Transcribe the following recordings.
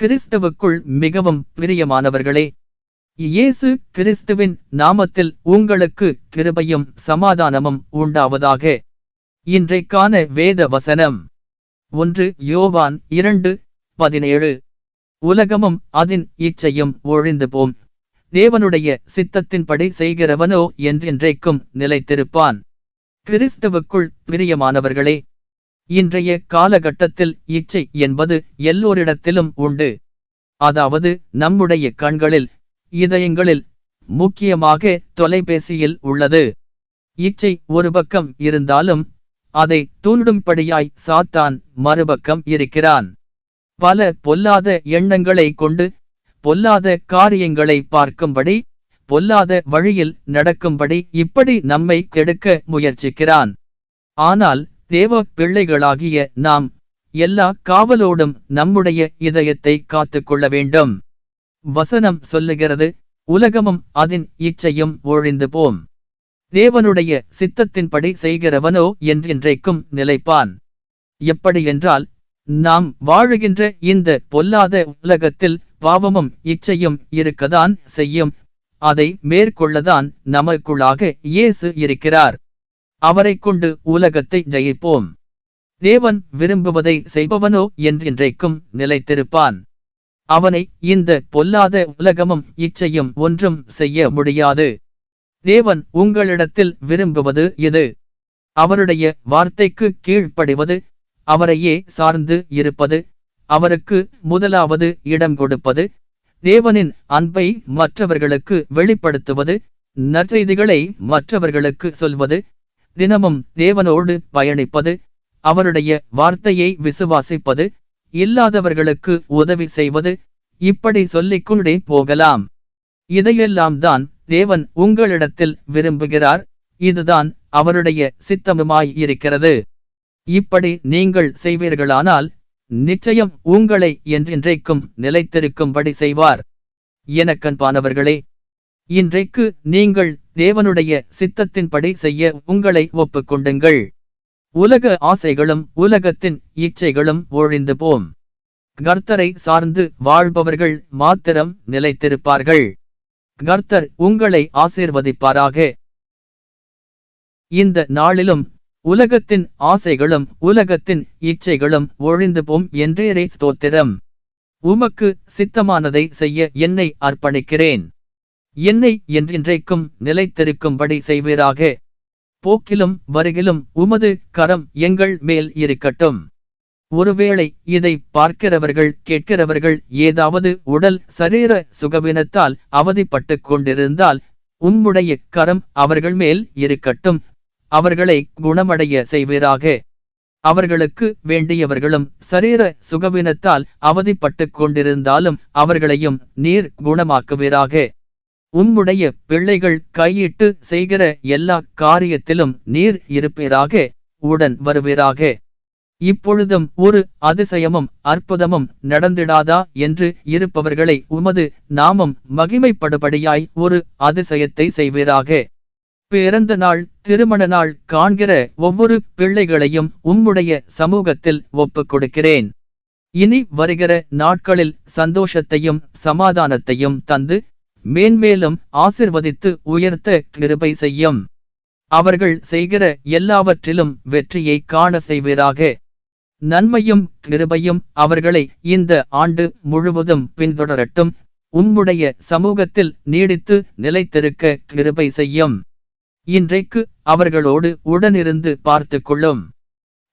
கிறிஸ்தவுக்குள் மிகவும் பிரியமானவர்களே இயேசு கிறிஸ்துவின் நாமத்தில் உங்களுக்கு கிருபையும் சமாதானமும் உண்டாவதாக. இன்றைக்கான வேத வசனம். ஒன்று யோவான் இரண்டு பதினேழு. உலகமும் அதன் இச்சையும் ஒழிந்து போம். தேவனுடைய சித்தத்தின்படி செய்கிறவனோ என்றென்றைக்கும் நிலைத்திருப்பான். கிறிஸ்தவுக்குள் பிரியமானவர்களே இன்றைய காலகட்டத்தில் இச்சை என்பது எல்லோரிடத்திலும் உண்டு. அதாவது நம்முடைய கண்களில் இதயங்களில் முக்கியமாக தொலைபேசியில் உள்ளது. இச்சை ஒரு பக்கம் இருந்தாலும் அதை தூண்டும்படியாய் சாத்தான் மறுபக்கம் இருக்கிறான். பல பொல்லாத எண்ணங்களை கொண்டு பொல்லாத காரியங்களை பார்க்கும்படி பொல்லாத வழியில் நடக்கும்படி இப்படி நம்மை கெடுக்க முயற்சிக்கிறான். ஆனால் தேவ பிள்ளைகளாகிய நாம் எல்லா காவலோடும் நம்முடைய இதயத்தை காத்துக்கொள்ள வேண்டும். வசனம் சொல்லுகிறது உலகமும் அதன் இச்சையும் ஒழிந்து போம். தேவனுடைய சித்தத்தின்படி செய்கிறவனோ என்றென்றைக்கும் நிலைப்பான். எப்படியென்றால் நாம் வாழுகின்ற இந்த பொல்லாத உலகத்தில் பாவமும் இச்சையும் இருக்கதான் செய்யும். அதை மேற்கொள்ளதான் நமக்குள்ளாக இயேசு இருக்கிறார். அவரை கொண்டு உலகத்தை ஜெயிப்போம். தேவன் விரும்புவதை செய்பவனோ என்றென்றைக்கும் நிலைத்திருப்பான். அவனை இந்த பொல்லாத உலகமும் இச்சையும் ஒன்றும் செய்ய முடியாது. தேவன் உங்களிடத்தில் விரும்புவது இது அவருடைய வார்த்தைக்கு கீழ்ப்படிவது அவரையே சார்ந்து இருப்பது அவருக்கு முதலாவது இடம் கொடுப்பது தேவனின் அன்பை மற்றவர்களுக்கு வெளிப்படுத்துவது நற்செய்திகளை மற்றவர்களுக்கு சொல்வது தினமும் தேவனோடு பயணிப்பது அவருடைய வார்த்தையை விசுவாசிப்பது இல்லாதவர்களுக்கு உதவி செய்வது இப்படி சொல்லிக்கொண்டே போகலாம். இதையெல்லாம் தான் தேவன் உங்களிடத்தில் விரும்புகிறார். இதுதான் அவருடைய சித்தமுமாய் இருக்கிறது. இப்படி நீங்கள் செய்வீர்களானால் நிச்சயம் உங்களை என்றென்றைக்கும் நிலைத்திருக்கும்படி செய்வார். எனக்கன்பானவர்களே இன்றைக்கு நீங்கள் தேவனுடைய சித்தத்தின்படி செய்ய உங்களை ஒப்புக்கொண்டுங்கள். உலக ஆசைகளும் உலகத்தின் இச்சைகளும் ஒழிந்து போம். கர்த்தரை சார்ந்து வாழ்பவர்கள் மாத்திரம் நிலைத்திருப்பார்கள். கர்த்தர் உங்களை ஆசீர்வதிப்பாராக. இந்த நாளிலும் உலகத்தின் ஆசைகளும் உலகத்தின் இச்சைகளும் ஒழிந்து போம் என்றேரே ஸ்தோத்திரம். உமக்கு சித்தமானதை செய்ய என்னை அர்ப்பணிக்கிறேன். என்னை என்றென்றைக்கும் நிலைத்திருக்கும்படி செய்வீராக. போக்கிலும் வருகிலும் உமது கரம் எங்கள் மேல் இருக்கட்டும். ஒருவேளை இதை பார்க்கிறவர்கள் கேட்கிறவர்கள் ஏதாவது உடல் சரீர சுகவினத்தால் அவதிப்பட்டு கொண்டிருந்தால் உம்முடைய கரம் அவர்கள் மேல் இருக்கட்டும். அவர்களை குணமடைய செய்வீராக. அவர்களுக்கு வேண்டியவர்களும் சரீர சுகவினத்தால் அவதிப்பட்டு கொண்டிருந்தாலும் அவர்களையும் நீர் குணமாக்குவீராக. உம்முடைய பிள்ளைகள் கையிட்டு செய்கிற எல்லா காரியத்திலும் நீர் இருப்பீராக உடன் வருவீராக. இப்பொழுதும் ஒரு அதிசயமும் அற்புதமும் நடந்திடாதா என்று இருப்பவர்களை உமது நாமம் மகிமைப்படுபடியாய் ஒரு அதிசயத்தை செய்வீராக. பிறந்த நாள் திருமண நாள் காண்கிற ஒவ்வொரு பிள்ளைகளையும் உம்முடைய சமூகத்தில் ஒப்புக் கொடுக்கிறேன். இனி வருகிற நாட்களில் சந்தோஷத்தையும் சமாதானத்தையும் தந்து மேன்மேலும் ஆசிர்வதித்து உயர்த்த கிருபை செய்யும். அவர்கள் செய்கிற எல்லாவற்றிலும் வெற்றியை காண செய்வீராக. நன்மையும் கிருபையும் அவர்களை இந்த ஆண்டு முழுவதும் பின்தொடரட்டும். உம்முடைய சமூகத்தில் நீடித்து நிலைத்திருக்க கிருபை செய்யும். இன்றைக்கு அவர்களோடு உடனிருந்து பார்த்து கொள்ளும்.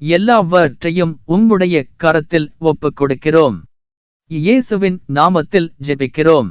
எல்லாவற்றையும் உம்முடைய கரத்தில் ஒப்புக் கொடுக்கிறோம். இயேசுவின் நாமத்தில் ஜெபிக்கிறோம்.